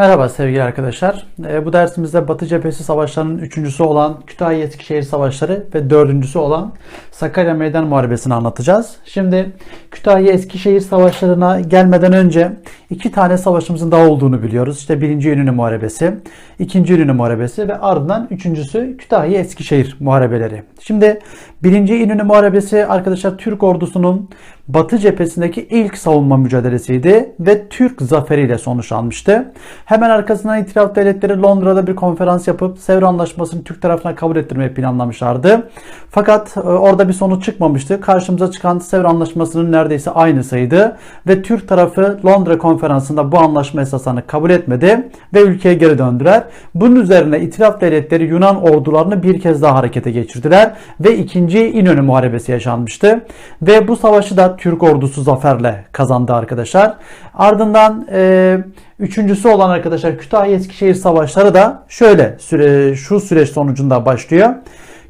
Merhaba sevgili arkadaşlar. Ee, Bu dersimizde Batı Cephesi Savaşları'nın üçüncüsü olan Kütahya Eskişehir Savaşları ve dördüncüsü olan Sakarya Meydan Muharebesi'ni anlatacağız. Şimdi Kütahya Eskişehir Savaşları'na gelmeden önce iki tane savaşımızın daha olduğunu biliyoruz. İşte birinci İnönü Muharebesi, ikinci İnönü Muharebesi ve ardından üçüncüsü Kütahya Eskişehir Muharebeleri. Şimdi birinci İnönü Muharebesi arkadaşlar Türk ordusunun Batı cephesindeki ilk savunma mücadelesiydi ve Türk zaferiyle sonuçlanmıştı. Hemen arkasından İtilaf Devletleri Londra'da bir konferans yapıp Sevr Anlaşması'nı Türk tarafına kabul ettirmeyi planlamışlardı. Fakat e, orada bir sonuç çıkmamıştı. Karşımıza çıkan Sevr Anlaşması'nın neredeyse aynısıydı ve Türk tarafı Londra konferansında bu anlaşma esaslarını kabul etmedi ve ülkeye geri döndüler. Bunun üzerine İtilaf Devletleri Yunan ordularını bir kez daha harekete geçirdiler ve ikinci İnönü Muharebesi yaşanmıştı. Ve bu savaşı da Türk ordusu zaferle kazandı arkadaşlar. Ardından e, üçüncüsü olan arkadaşlar Kütahya Eskişehir Savaşları da şöyle süre, şu süreç sonucunda başlıyor.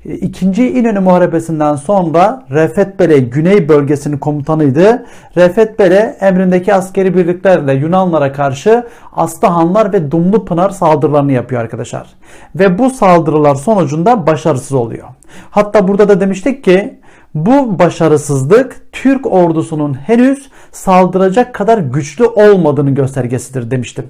E, İkinci İnönü Muharebesi'nden sonra Refet Bele Güney bölgesinin komutanıydı. Refet Bele emrindeki askeri birliklerle Yunanlara karşı Aslıhanlar ve Dumlupınar saldırılarını yapıyor arkadaşlar. Ve bu saldırılar sonucunda başarısız oluyor. Hatta burada da demiştik ki bu başarısızlık Türk ordusunun henüz saldıracak kadar güçlü olmadığını göstergesidir demiştim.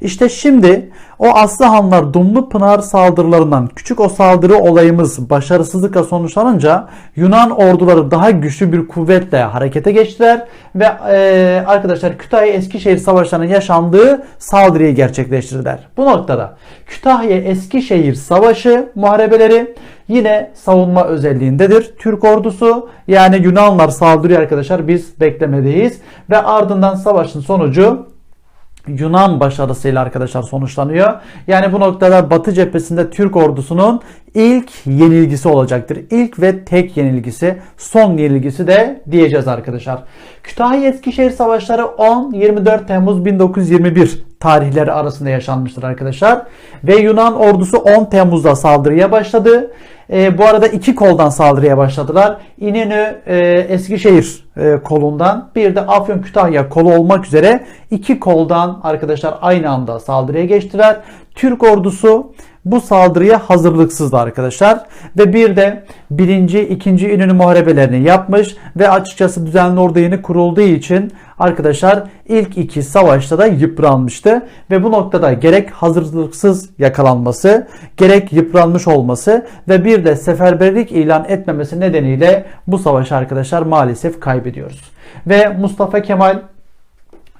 İşte şimdi o Aslıhanlar Dumlupınar saldırılarından küçük o saldırı olayımız başarısızlıkla sonuçlanınca Yunan orduları daha güçlü bir kuvvetle harekete geçtiler ve e, arkadaşlar Kütahya Eskişehir savaşlarının yaşandığı saldırıyı gerçekleştirdiler. Bu noktada Kütahya Eskişehir savaşı muharebeleri yine savunma özelliğindedir. Türk ordusu yani Yunanlar saldırıyor arkadaşlar biz beklemedeyiz ve ardından savaşın sonucu Yunan başarısıyla arkadaşlar sonuçlanıyor. Yani bu noktada Batı cephesinde Türk ordusunun ilk yenilgisi olacaktır. İlk ve tek yenilgisi, son yenilgisi de diyeceğiz arkadaşlar. Kütahya Eskişehir Savaşları 10-24 Temmuz 1921 tarihleri arasında yaşanmıştır arkadaşlar. Ve Yunan ordusu 10 Temmuz'da saldırıya başladı. E, bu arada iki koldan saldırıya başladılar. İnönü e, Eskişehir e, kolundan bir de Afyon Kütahya kolu olmak üzere iki koldan arkadaşlar aynı anda saldırıya geçtiler. Türk ordusu bu saldırıya hazırlıksızdı arkadaşlar. Ve bir de birinci, ikinci İnönü muharebelerini yapmış ve açıkçası düzenli ordu yeni kurulduğu için arkadaşlar ilk iki savaşta da yıpranmıştı. Ve bu noktada gerek hazırlıksız yakalanması, gerek yıpranmış olması ve bir de seferberlik ilan etmemesi nedeniyle bu savaşı arkadaşlar maalesef kaybediyoruz. Ve Mustafa Kemal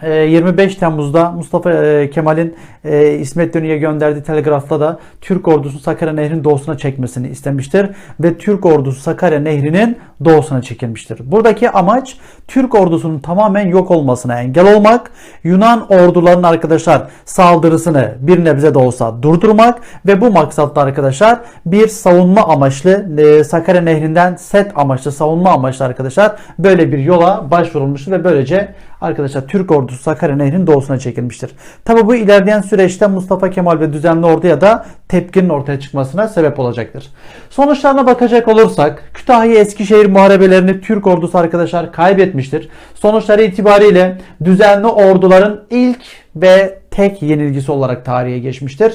25 ee, Temmuz'da Mustafa e, Kemal'in e, İsmet İnönü'ye gönderdiği telgrafta da Türk ordusu Sakarya Nehri'nin doğusuna çekmesini istemiştir ve Türk ordusu Sakarya Nehri'nin doğusuna çekilmiştir. Buradaki amaç Türk ordusunun tamamen yok olmasına engel olmak, Yunan ordularının arkadaşlar saldırısını bir nebze de olsa durdurmak ve bu maksatla arkadaşlar bir savunma amaçlı e, Sakarya Nehri'nden set amaçlı savunma amaçlı arkadaşlar böyle bir yola başvurulmuştur ve böylece arkadaşlar Türk ordusu Sakarya Nehri'nin doğusuna çekilmiştir. Tabi bu ilerleyen süreçte Mustafa Kemal ve düzenli orduya da tepkinin ortaya çıkmasına sebep olacaktır. Sonuçlarına bakacak olursak Kütahya Eskişehir muharebelerini Türk ordusu arkadaşlar kaybetmiştir. Sonuçları itibariyle düzenli orduların ilk ve tek yenilgisi olarak tarihe geçmiştir.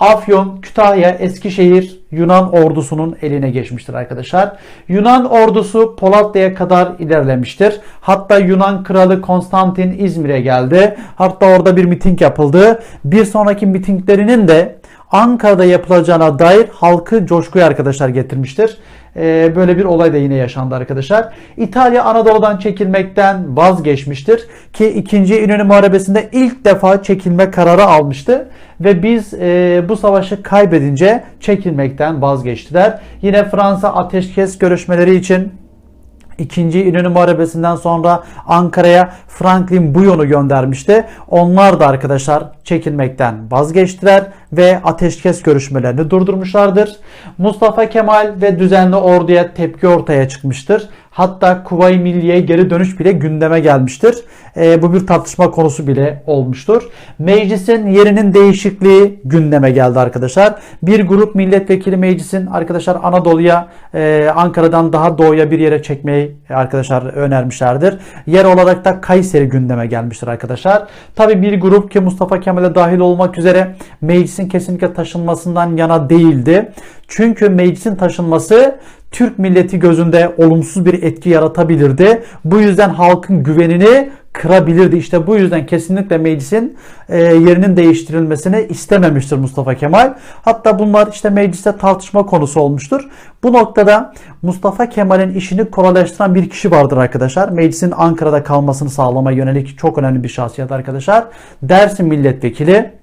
Afyon, Kütahya, Eskişehir Yunan ordusunun eline geçmiştir arkadaşlar. Yunan ordusu Polatlı'ya kadar ilerlemiştir. Hatta Yunan kralı Konstantin İzmir'e geldi. Hatta orada bir miting yapıldı. Bir sonraki mitinglerinin de Ankara'da yapılacağına dair halkı coşkuya arkadaşlar getirmiştir. Ee, böyle bir olay da yine yaşandı arkadaşlar. İtalya Anadolu'dan çekilmekten vazgeçmiştir. Ki 2. İnönü Muharebesi'nde ilk defa çekilme kararı almıştı. Ve biz e, bu savaşı kaybedince çekilmekten vazgeçtiler. Yine Fransa ateşkes görüşmeleri için İkinci İnönü Muharebesi'nden sonra Ankara'ya Franklin Buyon'u göndermişti. Onlar da arkadaşlar çekilmekten vazgeçtiler ve ateşkes görüşmelerini durdurmuşlardır. Mustafa Kemal ve düzenli orduya tepki ortaya çıkmıştır. Hatta Kuvayi Milliye geri dönüş bile gündeme gelmiştir. E, bu bir tartışma konusu bile olmuştur. Meclisin yerinin değişikliği gündeme geldi arkadaşlar. Bir grup milletvekili meclisin arkadaşlar Anadolu'ya e, Ankara'dan daha doğuya bir yere çekmeyi arkadaşlar önermişlerdir. Yer olarak da Kayseri gündeme gelmiştir arkadaşlar. Tabi bir grup ki Mustafa Kemal'e dahil olmak üzere meclisin kesinlikle taşınmasından yana değildi. Çünkü meclisin taşınması Türk milleti gözünde olumsuz bir etki yaratabilirdi. Bu yüzden halkın güvenini kırabilirdi. İşte bu yüzden kesinlikle meclisin e, yerinin değiştirilmesini istememiştir Mustafa Kemal. Hatta bunlar işte mecliste tartışma konusu olmuştur. Bu noktada Mustafa Kemal'in işini kolaylaştıran bir kişi vardır arkadaşlar. Meclisin Ankara'da kalmasını sağlamaya yönelik çok önemli bir şahsiyet arkadaşlar. Dersim milletvekili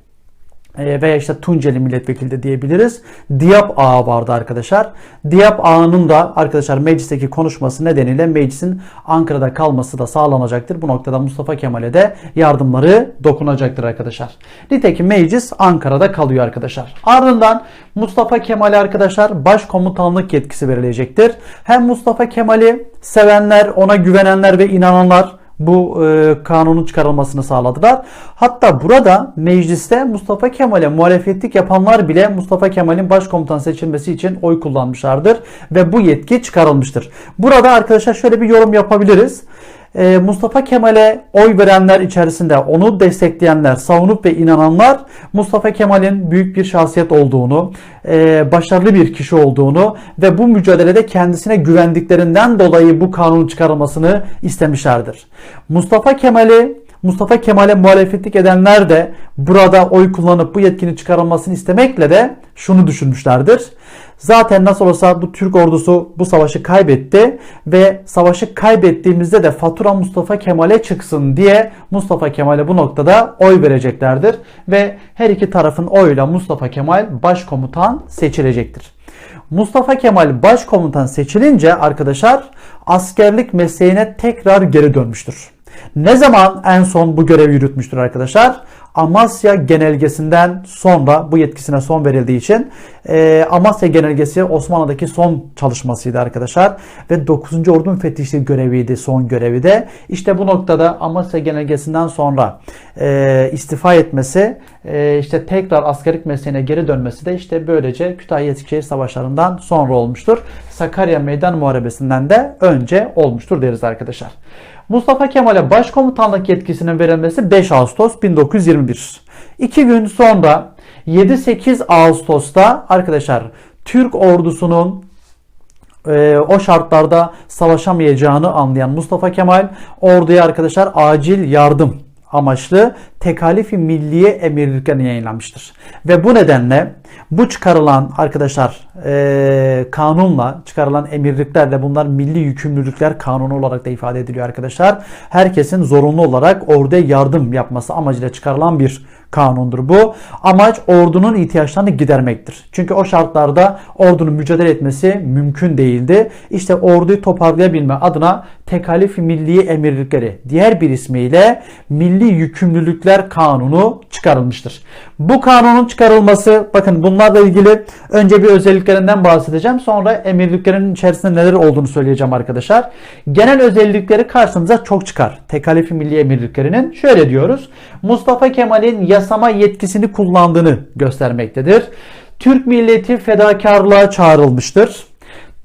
veya işte Tunceli milletvekili de diyebiliriz. Diyap Ağa vardı arkadaşlar. Diyap Ağa'nın da arkadaşlar meclisteki konuşması nedeniyle meclisin Ankara'da kalması da sağlanacaktır. Bu noktada Mustafa Kemal'e de yardımları dokunacaktır arkadaşlar. Nitekim meclis Ankara'da kalıyor arkadaşlar. Ardından Mustafa Kemal'e arkadaşlar başkomutanlık yetkisi verilecektir. Hem Mustafa Kemal'i sevenler, ona güvenenler ve inananlar bu e, kanunun çıkarılmasını sağladılar. Hatta burada mecliste Mustafa Kemal'e muhalefetlik yapanlar bile Mustafa Kemal'in başkomutan seçilmesi için oy kullanmışlardır ve bu yetki çıkarılmıştır. Burada arkadaşlar şöyle bir yorum yapabiliriz. Ee, Mustafa Kemal'e oy verenler içerisinde onu destekleyenler, savunup ve inananlar Mustafa Kemal'in büyük bir şahsiyet olduğunu, e, başarılı bir kişi olduğunu ve bu mücadelede kendisine güvendiklerinden dolayı bu kanun çıkarılmasını istemişlerdir. Mustafa Kemal'i Mustafa Kemal'e muhalefetlik edenler de burada oy kullanıp bu yetkinin çıkarılmasını istemekle de şunu düşünmüşlerdir. Zaten nasıl olsa bu Türk ordusu bu savaşı kaybetti ve savaşı kaybettiğimizde de fatura Mustafa Kemal'e çıksın diye Mustafa Kemal'e bu noktada oy vereceklerdir ve her iki tarafın oyuyla Mustafa Kemal başkomutan seçilecektir. Mustafa Kemal başkomutan seçilince arkadaşlar askerlik mesleğine tekrar geri dönmüştür. Ne zaman en son bu görevi yürütmüştür arkadaşlar? Amasya genelgesinden sonra bu yetkisine son verildiği için e, Amasya genelgesi Osmanlı'daki son çalışmasıydı arkadaşlar. Ve 9. Ordu müfettişliği göreviydi son görevi de. İşte bu noktada Amasya genelgesinden sonra e, istifa etmesi e, işte tekrar askerlik mesleğine geri dönmesi de işte böylece Kütahya Eskişehir savaşlarından sonra olmuştur. Sakarya Meydan Muharebesi'nden de önce olmuştur deriz arkadaşlar. Mustafa Kemal'e başkomutanlık yetkisinin verilmesi 5 Ağustos 1921. İki gün sonra 7-8 Ağustos'ta arkadaşlar Türk ordusunun e, o şartlarda savaşamayacağını anlayan Mustafa Kemal orduya arkadaşlar acil yardım amaçlı tekalifi milliye emirliklerini yayınlanmıştır. Ve bu nedenle bu çıkarılan arkadaşlar e, kanunla çıkarılan emirliklerle bunlar milli yükümlülükler kanunu olarak da ifade ediliyor arkadaşlar. Herkesin zorunlu olarak orduya yardım yapması amacıyla çıkarılan bir kanundur bu. Amaç ordunun ihtiyaçlarını gidermektir. Çünkü o şartlarda ordunun mücadele etmesi mümkün değildi. İşte orduyu toparlayabilme adına tekalif milliye emirlikleri diğer bir ismiyle milli yükümlülükler kanunu çıkarılmıştır. Bu kanunun çıkarılması bakın bunlarla ilgili önce bir özelliklerinden bahsedeceğim. Sonra emirliklerin içerisinde neler olduğunu söyleyeceğim arkadaşlar. Genel özellikleri karşımıza çok çıkar. Tekalifi milli emirliklerinin şöyle diyoruz. Mustafa Kemal'in yasama yetkisini kullandığını göstermektedir. Türk milleti fedakarlığa çağrılmıştır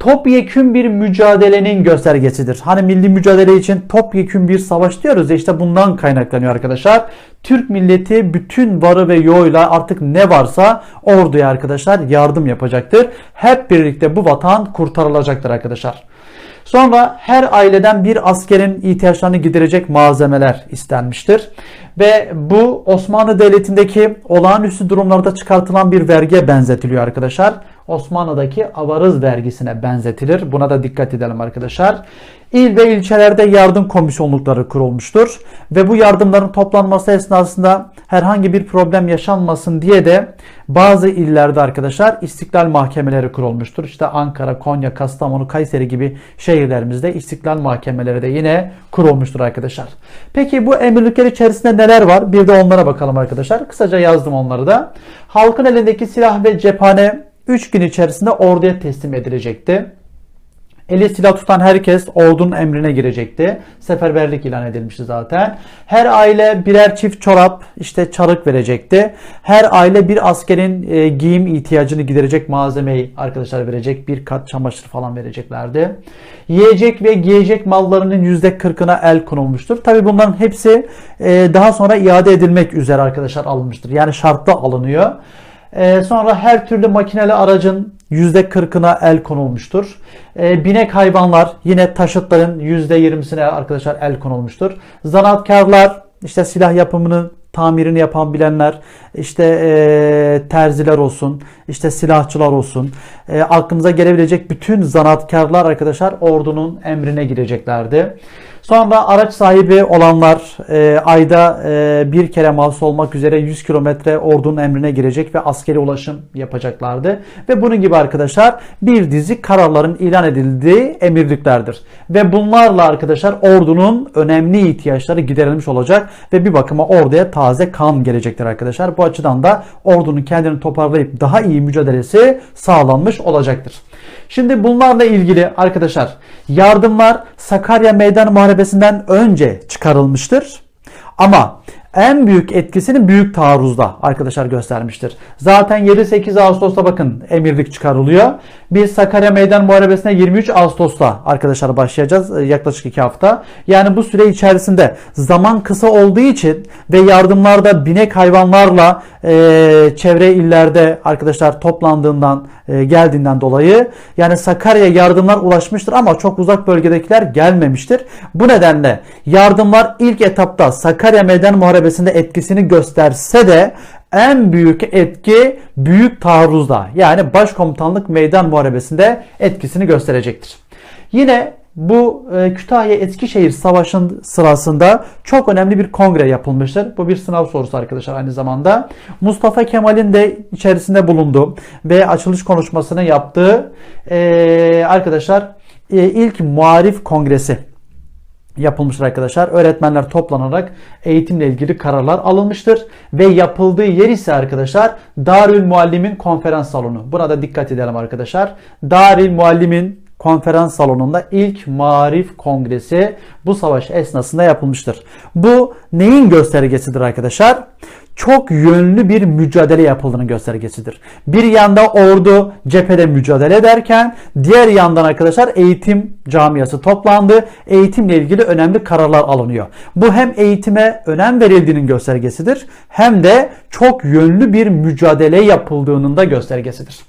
topyekün bir mücadelenin göstergesidir. Hani milli mücadele için topyekün bir savaş diyoruz ya işte bundan kaynaklanıyor arkadaşlar. Türk milleti bütün varı ve yoğuyla artık ne varsa orduya arkadaşlar yardım yapacaktır. Hep birlikte bu vatan kurtarılacaktır arkadaşlar. Sonra her aileden bir askerin ihtiyaçlarını giderecek malzemeler istenmiştir. Ve bu Osmanlı Devleti'ndeki olağanüstü durumlarda çıkartılan bir vergiye benzetiliyor arkadaşlar. Osmanlı'daki avarız vergisine benzetilir. Buna da dikkat edelim arkadaşlar. İl ve ilçelerde yardım komisyonlukları kurulmuştur. Ve bu yardımların toplanması esnasında herhangi bir problem yaşanmasın diye de bazı illerde arkadaşlar istiklal mahkemeleri kurulmuştur. İşte Ankara, Konya, Kastamonu, Kayseri gibi şehirlerimizde istiklal mahkemeleri de yine kurulmuştur arkadaşlar. Peki bu emirlikler içerisinde neler var? Bir de onlara bakalım arkadaşlar. Kısaca yazdım onları da. Halkın elindeki silah ve cephane 3 gün içerisinde orduya teslim edilecekti. Eli silah tutan herkes ordunun emrine girecekti. Seferberlik ilan edilmişti zaten. Her aile birer çift çorap, işte çarık verecekti. Her aile bir askerin e, giyim ihtiyacını giderecek malzemeyi arkadaşlar verecek. Bir kat çamaşır falan vereceklerdi. Yiyecek ve giyecek mallarının %40'ına el konulmuştur. Tabi bunların hepsi e, daha sonra iade edilmek üzere arkadaşlar alınmıştır. Yani şartlı alınıyor. E, sonra her türlü makineli aracın %40'ına el konulmuştur. E, binek hayvanlar yine taşıtların %20'sine arkadaşlar el konulmuştur. Zanaatkarlar işte silah yapımını tamirini yapan bilenler, işte e, terziler olsun, işte silahçılar olsun, e, aklımıza gelebilecek bütün zanaatkarlar arkadaşlar ordunun emrine gireceklerdi. Sonra araç sahibi olanlar e, ayda e, bir kere mahsus olmak üzere 100 kilometre ordunun emrine girecek ve askeri ulaşım yapacaklardı. Ve bunun gibi arkadaşlar bir dizi kararların ilan edildiği emirliklerdir. Ve bunlarla arkadaşlar ordunun önemli ihtiyaçları giderilmiş olacak ve bir bakıma orduya taze kan gelecektir arkadaşlar. Bu açıdan da ordunun kendini toparlayıp daha iyi mücadelesi sağlanmış olacaktır. Şimdi bunlarla ilgili arkadaşlar yardımlar Sakarya Meydan Muharebesi'nden önce çıkarılmıştır. Ama en büyük etkisini büyük taarruzda arkadaşlar göstermiştir. Zaten 7-8 Ağustos'ta bakın emirlik çıkarılıyor. Biz Sakarya Meydan Muharebesi'ne 23 Ağustos'ta arkadaşlar başlayacağız. E, yaklaşık 2 hafta. Yani bu süre içerisinde zaman kısa olduğu için ve yardımlarda binek hayvanlarla e, çevre illerde arkadaşlar toplandığından e, geldiğinden dolayı yani Sakarya yardımlar ulaşmıştır ama çok uzak bölgedekiler gelmemiştir. Bu nedenle yardımlar ilk etapta Sakarya Meydan Muharebesi'nde etkisini gösterse de en büyük etki büyük taarruzda yani başkomutanlık meydan muharebesinde etkisini gösterecektir. Yine bu e, Kütahya Eskişehir Savaşı'nın sırasında çok önemli bir kongre yapılmıştır. Bu bir sınav sorusu arkadaşlar aynı zamanda. Mustafa Kemal'in de içerisinde bulunduğu ve açılış konuşmasını yaptığı e, arkadaşlar e, ilk muarif kongresi yapılmıştır arkadaşlar. Öğretmenler toplanarak eğitimle ilgili kararlar alınmıştır. Ve yapıldığı yer ise arkadaşlar Darül Muallim'in konferans salonu. Buna da dikkat edelim arkadaşlar. Darül Muallim'in konferans salonunda ilk Marif Kongresi bu savaş esnasında yapılmıştır. Bu neyin göstergesidir arkadaşlar? Çok yönlü bir mücadele yapıldığının göstergesidir. Bir yanda ordu cephede mücadele ederken diğer yandan arkadaşlar eğitim camiası toplandı. Eğitimle ilgili önemli kararlar alınıyor. Bu hem eğitime önem verildiğinin göstergesidir hem de çok yönlü bir mücadele yapıldığının da göstergesidir.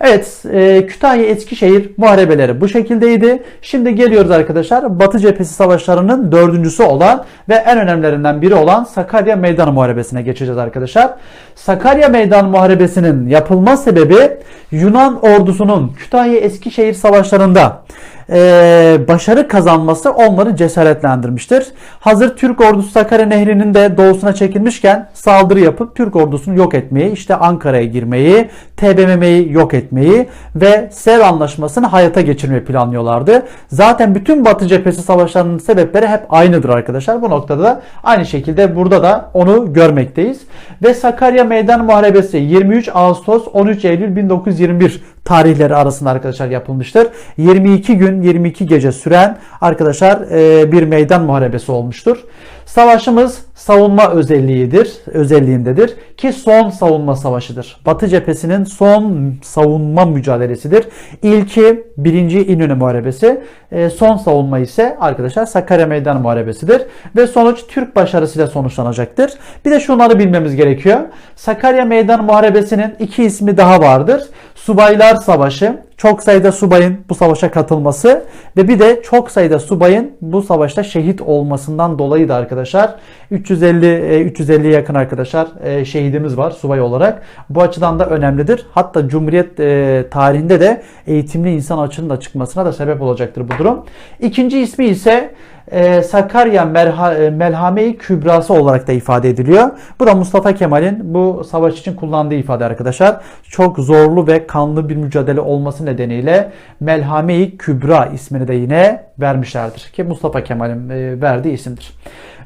Evet e, Kütahya Eskişehir muharebeleri bu şekildeydi. Şimdi geliyoruz arkadaşlar Batı cephesi savaşlarının dördüncüsü olan ve en önemlilerinden biri olan Sakarya Meydan Muharebesi'ne geçeceğiz arkadaşlar. Sakarya Meydan Muharebesi'nin yapılma sebebi Yunan ordusunun Kütahya Eskişehir savaşlarında e, başarı kazanması onları cesaretlendirmiştir. Hazır Türk ordusu Sakarya Nehri'nin de doğusuna çekilmişken saldırı yapıp Türk ordusunu yok etmeyi, işte Ankara'ya girmeyi, TBMM'yi yok etmeyi ve Sev Anlaşması'nı hayata geçirmeyi planlıyorlardı. Zaten bütün Batı cephesi savaşlarının sebepleri hep aynıdır arkadaşlar. Bu noktada da aynı şekilde burada da onu görmekteyiz. Ve Sakarya Meydan Muharebesi 23 Ağustos 13 Eylül 1921 tarihleri arasında arkadaşlar yapılmıştır. 22 gün 22 gece süren arkadaşlar e, bir meydan muharebesi olmuştur. Savaşımız savunma özelliğidir, özelliğindedir ki son savunma savaşıdır. Batı cephesinin son savunma mücadelesidir. İlki 1. İnönü Muharebesi, e, son savunma ise arkadaşlar Sakarya Meydan Muharebesidir ve sonuç Türk başarısıyla sonuçlanacaktır. Bir de şunları bilmemiz gerekiyor. Sakarya Meydan Muharebesi'nin iki ismi daha vardır. Subaylar Savaşı çok sayıda subayın bu savaşa katılması ve bir de çok sayıda subayın bu savaşta şehit olmasından dolayı da arkadaşlar 350 350'ye yakın arkadaşlar e, şehidimiz var subay olarak. Bu açıdan da önemlidir. Hatta Cumhuriyet e, tarihinde de eğitimli insan açının da çıkmasına da sebep olacaktır bu durum. İkinci ismi ise e, Sakarya Merha, e, Melhame-i Kübrası olarak da ifade ediliyor. Bu da Mustafa Kemal'in bu savaş için kullandığı ifade arkadaşlar. Çok zorlu ve kanlı bir mücadele olması nedeniyle Melhame-i Kübra ismini de yine vermişlerdir. Ki Mustafa Kemal'in e, verdiği isimdir.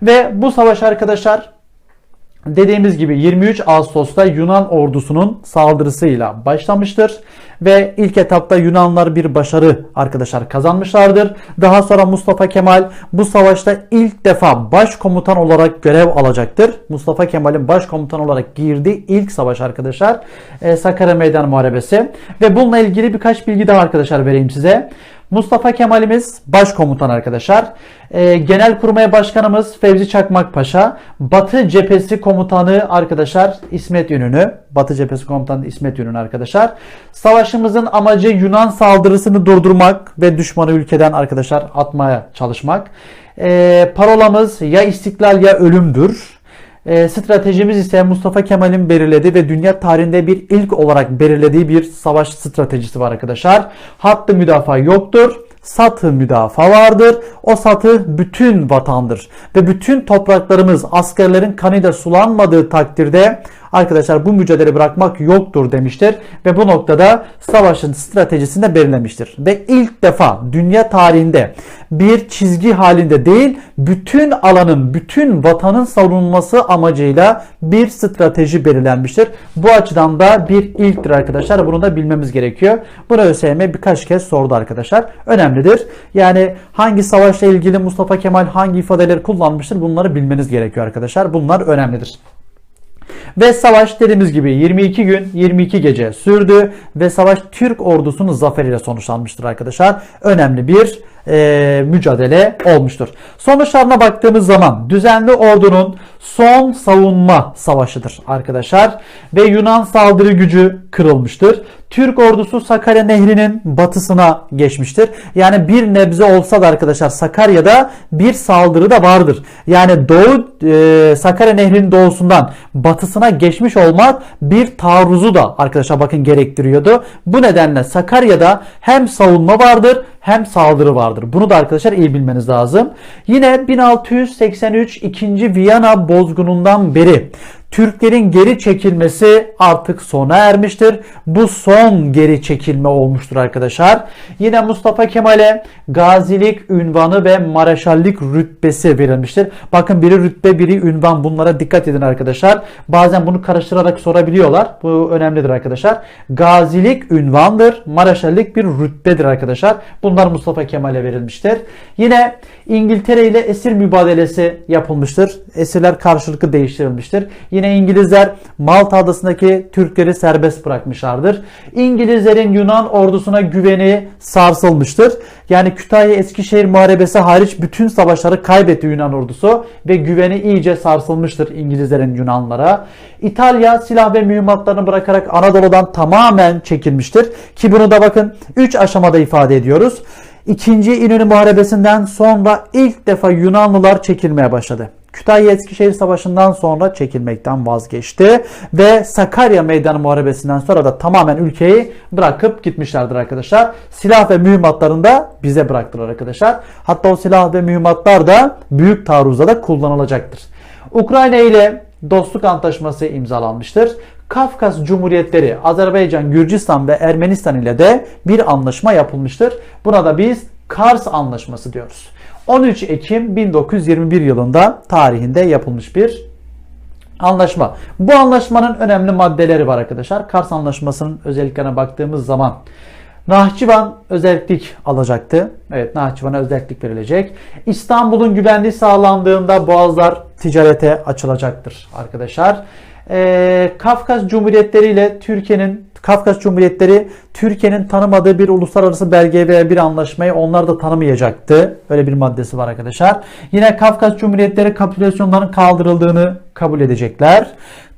Ve bu savaş arkadaşlar Dediğimiz gibi 23 Ağustos'ta Yunan ordusunun saldırısıyla başlamıştır ve ilk etapta Yunanlar bir başarı arkadaşlar kazanmışlardır. Daha sonra Mustafa Kemal bu savaşta ilk defa başkomutan olarak görev alacaktır. Mustafa Kemal'in başkomutan olarak girdiği ilk savaş arkadaşlar e, Sakarya Meydan Muharebesi ve bununla ilgili birkaç bilgi daha arkadaşlar vereyim size. Mustafa Kemal'imiz başkomutan arkadaşlar. E, Genelkurmay Başkanımız Fevzi Çakmak Paşa. Batı Cephesi Komutanı arkadaşlar İsmet Yönünü. Batı Cephesi Komutanı İsmet Yönünü arkadaşlar. Savaşımızın amacı Yunan saldırısını durdurmak ve düşmanı ülkeden arkadaşlar atmaya çalışmak. E, parolamız ya istiklal ya ölümdür. E, stratejimiz ise Mustafa Kemal'in belirlediği ve dünya tarihinde bir ilk olarak belirlediği bir savaş stratejisi var arkadaşlar. Hattı müdafaa yoktur. Satı müdafaa vardır. O satı bütün vatandır. Ve bütün topraklarımız askerlerin kanıyla sulanmadığı takdirde arkadaşlar bu mücadele bırakmak yoktur demiştir. Ve bu noktada savaşın stratejisini de belirlemiştir. Ve ilk defa dünya tarihinde bir çizgi halinde değil bütün alanın, bütün vatanın savunulması amacıyla bir strateji belirlenmiştir. Bu açıdan da bir ilktir arkadaşlar. Bunu da bilmemiz gerekiyor. Bunu ÖSYM birkaç kez sordu arkadaşlar. Önemlidir. Yani hangi savaşla ilgili Mustafa Kemal hangi ifadeleri kullanmıştır bunları bilmeniz gerekiyor arkadaşlar. Bunlar önemlidir. Ve savaş dediğimiz gibi 22 gün 22 gece sürdü ve savaş Türk ordusunun zaferiyle sonuçlanmıştır arkadaşlar. Önemli bir e, mücadele olmuştur. Sonuçlarına baktığımız zaman düzenli ordunun son savunma savaşıdır arkadaşlar ve Yunan saldırı gücü kırılmıştır. Türk ordusu Sakarya Nehri'nin batısına geçmiştir. Yani bir nebze olsa da arkadaşlar Sakarya'da bir saldırı da vardır. Yani doğu e, Sakarya Nehri'nin doğusundan batısına geçmiş olmak bir taarruzu da arkadaşlar bakın gerektiriyordu. Bu nedenle Sakarya'da hem savunma vardır hem saldırı vardır. Bunu da arkadaşlar iyi bilmeniz lazım. Yine 1683 2. Viyana bozgunundan beri Türklerin geri çekilmesi artık sona ermiştir. Bu son geri çekilme olmuştur arkadaşlar. Yine Mustafa Kemal'e gazilik ünvanı ve mareşallik rütbesi verilmiştir. Bakın biri rütbe biri ünvan bunlara dikkat edin arkadaşlar. Bazen bunu karıştırarak sorabiliyorlar. Bu önemlidir arkadaşlar. Gazilik ünvandır. Mareşallik bir rütbedir arkadaşlar. Bunlar Mustafa Kemal'e verilmiştir. Yine İngiltere ile esir mübadelesi yapılmıştır. Esirler karşılıklı değiştirilmiştir. Yine İngilizler Malta adasındaki Türkleri serbest bırakmışlardır. İngilizlerin Yunan ordusuna güveni sarsılmıştır. Yani Kütahya Eskişehir Muharebesi hariç bütün savaşları kaybetti Yunan ordusu ve güveni iyice sarsılmıştır İngilizlerin Yunanlara. İtalya silah ve mühimmatlarını bırakarak Anadolu'dan tamamen çekilmiştir. Ki bunu da bakın 3 aşamada ifade ediyoruz. İkinci İnönü Muharebesi'nden sonra ilk defa Yunanlılar çekilmeye başladı. Kütahya Eskişehir Savaşı'ndan sonra çekilmekten vazgeçti ve Sakarya Meydanı Muharebesi'nden sonra da tamamen ülkeyi bırakıp gitmişlerdir arkadaşlar. Silah ve mühimmatlarını da bize bıraktılar arkadaşlar. Hatta o silah ve mühimmatlar da büyük taarruzda da kullanılacaktır. Ukrayna ile dostluk antlaşması imzalanmıştır. Kafkas Cumhuriyetleri Azerbaycan, Gürcistan ve Ermenistan ile de bir anlaşma yapılmıştır. Buna da biz Kars Anlaşması diyoruz. 13 Ekim 1921 yılında tarihinde yapılmış bir anlaşma. Bu anlaşmanın önemli maddeleri var arkadaşlar. Kars Anlaşması'nın özelliklerine baktığımız zaman Nahçıvan özellik alacaktı. Evet Nahçıvan'a özellik verilecek. İstanbul'un güvenliği sağlandığında boğazlar ticarete açılacaktır arkadaşlar. Ee, Kafkas Cumhuriyetleri ile Türkiye'nin Kafkas Cumhuriyetleri Türkiye'nin tanımadığı bir uluslararası belge veya bir anlaşmayı onlar da tanımayacaktı. Öyle bir maddesi var arkadaşlar. Yine Kafkas Cumhuriyetleri kapitülasyonların kaldırıldığını kabul edecekler.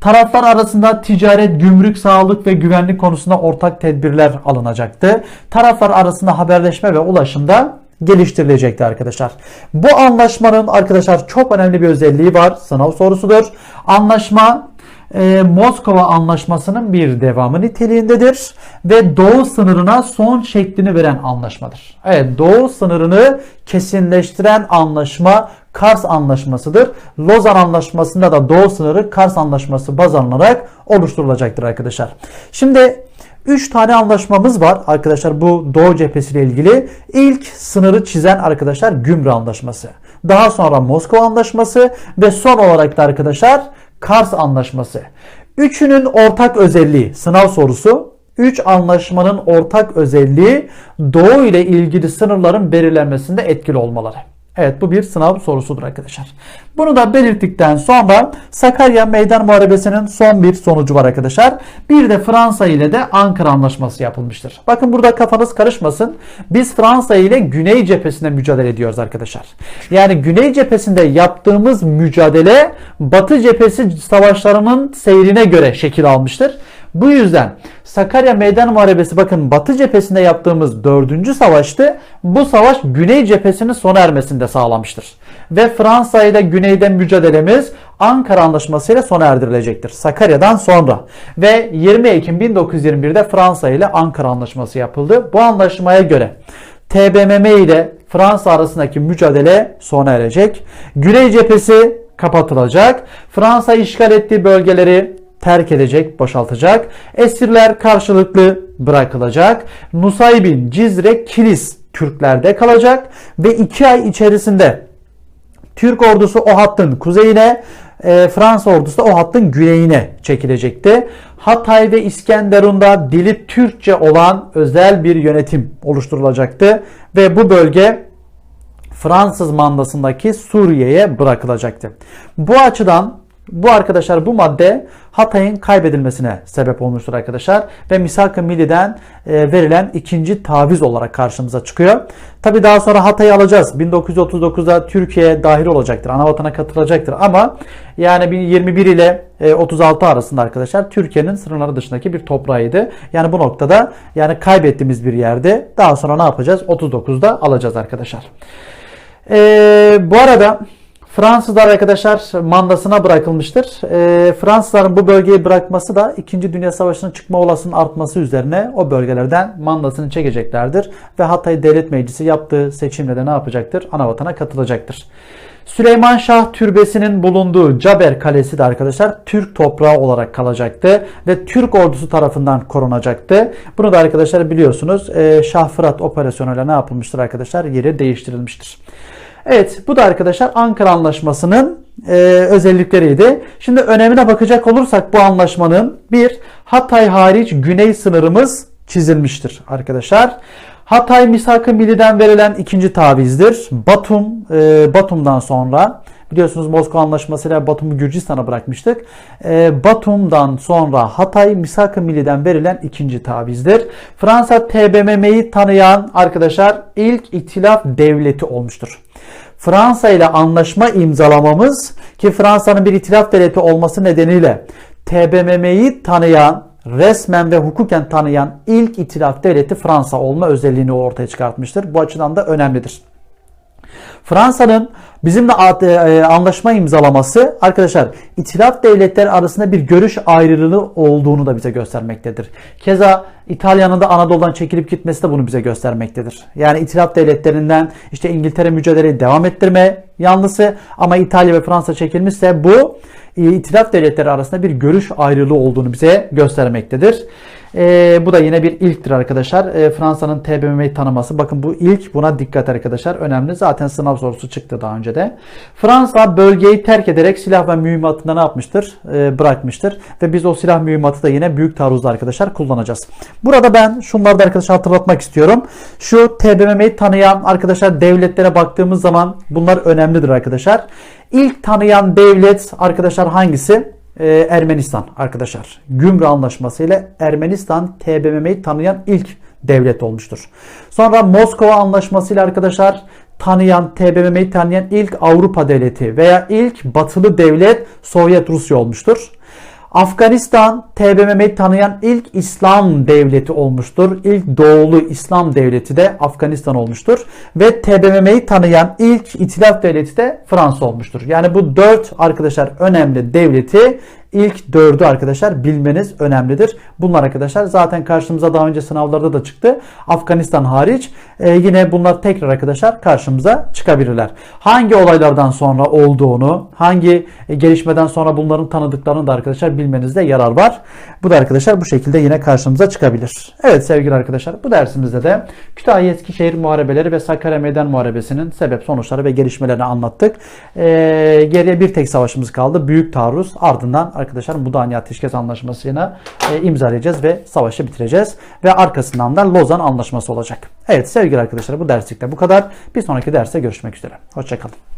Taraflar arasında ticaret, gümrük, sağlık ve güvenlik konusunda ortak tedbirler alınacaktı. Taraflar arasında haberleşme ve ulaşımda geliştirilecekti arkadaşlar. Bu anlaşmanın arkadaşlar çok önemli bir özelliği var. Sınav sorusudur. Anlaşma e, Moskova Anlaşması'nın bir devamı niteliğindedir ve Doğu sınırına son şeklini veren anlaşmadır. Evet, Doğu sınırını kesinleştiren anlaşma Kars Anlaşması'dır. Lozan Anlaşması'nda da Doğu sınırı Kars Anlaşması baz alınarak oluşturulacaktır arkadaşlar. Şimdi 3 tane anlaşmamız var arkadaşlar bu Doğu cephesiyle ilgili. İlk sınırı çizen arkadaşlar Gümrü Anlaşması. Daha sonra Moskova Anlaşması ve son olarak da arkadaşlar Kars Anlaşması. Üçünün ortak özelliği sınav sorusu. Üç anlaşmanın ortak özelliği Doğu ile ilgili sınırların belirlenmesinde etkili olmaları. Evet bu bir sınav sorusudur arkadaşlar. Bunu da belirttikten sonra Sakarya Meydan Muharebesi'nin son bir sonucu var arkadaşlar. Bir de Fransa ile de Ankara Anlaşması yapılmıştır. Bakın burada kafanız karışmasın. Biz Fransa ile Güney cephesinde mücadele ediyoruz arkadaşlar. Yani Güney cephesinde yaptığımız mücadele Batı cephesi savaşlarının seyrine göre şekil almıştır. Bu yüzden Sakarya Meydan Muharebesi bakın Batı cephesinde yaptığımız dördüncü savaştı. Bu savaş Güney cephesinin sona ermesinde sağlamıştır. Ve Fransa ile Güney'den mücadelemiz Ankara Anlaşması ile sona erdirilecektir. Sakarya'dan sonra. Ve 20 Ekim 1921'de Fransa ile Ankara Anlaşması yapıldı. Bu anlaşmaya göre TBMM ile Fransa arasındaki mücadele sona erecek. Güney cephesi kapatılacak. Fransa işgal ettiği bölgeleri terk edecek, boşaltacak. Esirler karşılıklı bırakılacak. Nusaybin, Cizre, Kilis Türklerde kalacak ve iki ay içerisinde Türk ordusu o hattın kuzeyine, e, Fransa ordusu da o hattın güneyine çekilecekti. Hatay ve İskenderun'da dili Türkçe olan özel bir yönetim oluşturulacaktı ve bu bölge Fransız mandasındaki Suriye'ye bırakılacaktı. Bu açıdan bu arkadaşlar bu madde Hatay'ın kaybedilmesine sebep olmuştur arkadaşlar. Ve Misak-ı Milli'den e, verilen ikinci taviz olarak karşımıza çıkıyor. Tabi daha sonra Hatay'ı alacağız. 1939'da Türkiye dahil olacaktır. Anavatana katılacaktır. Ama yani 21 ile 36 e, arasında arkadaşlar Türkiye'nin sınırları dışındaki bir toprağıydı. Yani bu noktada yani kaybettiğimiz bir yerde daha sonra ne yapacağız? 39'da alacağız arkadaşlar. Ee, bu arada Fransızlar arkadaşlar mandasına bırakılmıştır. E, Fransızların bu bölgeyi bırakması da 2. Dünya Savaşı'nın çıkma olasının artması üzerine o bölgelerden mandasını çekeceklerdir. Ve Hatay Devlet Meclisi yaptığı seçimle de ne yapacaktır? Anavatana katılacaktır. Süleyman Şah Türbesi'nin bulunduğu Caber Kalesi de arkadaşlar Türk toprağı olarak kalacaktı ve Türk ordusu tarafından korunacaktı. Bunu da arkadaşlar biliyorsunuz e, Şah Fırat operasyonuyla ne yapılmıştır arkadaşlar? Yeri değiştirilmiştir. Evet bu da arkadaşlar Ankara Anlaşması'nın e, özellikleriydi. Şimdi önemine bakacak olursak bu anlaşmanın bir Hatay hariç güney sınırımız çizilmiştir arkadaşlar. Hatay Misak-ı Milli'den verilen ikinci tavizdir. Batum, e, Batum'dan sonra biliyorsunuz Moskova Anlaşması'yla Batum'u Gürcistan'a bırakmıştık. E, Batum'dan sonra Hatay Misak-ı Milli'den verilen ikinci tavizdir. Fransa TBMM'yi tanıyan arkadaşlar ilk itilaf devleti olmuştur. Fransa ile anlaşma imzalamamız ki Fransa'nın bir itilaf devleti olması nedeniyle TBMM'yi tanıyan resmen ve hukuken tanıyan ilk itilaf devleti Fransa olma özelliğini ortaya çıkartmıştır. Bu açıdan da önemlidir. Fransa'nın bizimle e, anlaşma imzalaması arkadaşlar itilaf devletleri arasında bir görüş ayrılığı olduğunu da bize göstermektedir. Keza İtalya'nın da Anadolu'dan çekilip gitmesi de bunu bize göstermektedir. Yani itilaf devletlerinden işte İngiltere mücadeleyi devam ettirme yanlısı ama İtalya ve Fransa çekilmişse bu itilaf devletleri arasında bir görüş ayrılığı olduğunu bize göstermektedir. E, bu da yine bir ilktir arkadaşlar. E, Fransa'nın TBMM'yi tanıması. Bakın bu ilk buna dikkat arkadaşlar. Önemli. Zaten sınav sorusu çıktı daha önce de. Fransa bölgeyi terk ederek silah ve mühimmatında ne yapmıştır? E, bırakmıştır. Ve biz o silah mühimmatı da yine büyük taarruzda arkadaşlar kullanacağız. Burada ben şunları da arkadaşlar hatırlatmak istiyorum. Şu TBMM'yi tanıyan arkadaşlar devletlere baktığımız zaman bunlar önemlidir arkadaşlar. İlk tanıyan devlet arkadaşlar hangisi? e, Ermenistan arkadaşlar. Gümrü Anlaşması ile Ermenistan TBMM'yi tanıyan ilk devlet olmuştur. Sonra Moskova Anlaşması ile arkadaşlar tanıyan, TBMM'yi tanıyan ilk Avrupa devleti veya ilk batılı devlet Sovyet Rusya olmuştur. Afganistan TBMM'yi tanıyan ilk İslam devleti olmuştur. İlk doğulu İslam devleti de Afganistan olmuştur. Ve TBMM'yi tanıyan ilk itilaf devleti de Fransa olmuştur. Yani bu dört arkadaşlar önemli devleti ilk dördü arkadaşlar bilmeniz önemlidir. Bunlar arkadaşlar zaten karşımıza daha önce sınavlarda da çıktı. Afganistan hariç e, yine bunlar tekrar arkadaşlar karşımıza çıkabilirler. Hangi olaylardan sonra olduğunu, hangi e, gelişmeden sonra bunların tanıdıklarını da arkadaşlar bilmenizde yarar var. Bu da arkadaşlar bu şekilde yine karşımıza çıkabilir. Evet sevgili arkadaşlar bu dersimizde de Kütahya Eskişehir Muharebeleri ve Sakarya Meydan Muharebesi'nin sebep, sonuçları ve gelişmelerini anlattık. E, geriye bir tek savaşımız kaldı. Büyük taarruz. Ardından arkadaşlar Mudanya Ateşkes Anlaşması'na e, imzalayacağız ve savaşı bitireceğiz. Ve arkasından da Lozan Anlaşması olacak. Evet sevgili arkadaşlar bu derslikte bu kadar. Bir sonraki derste görüşmek üzere. Hoşçakalın.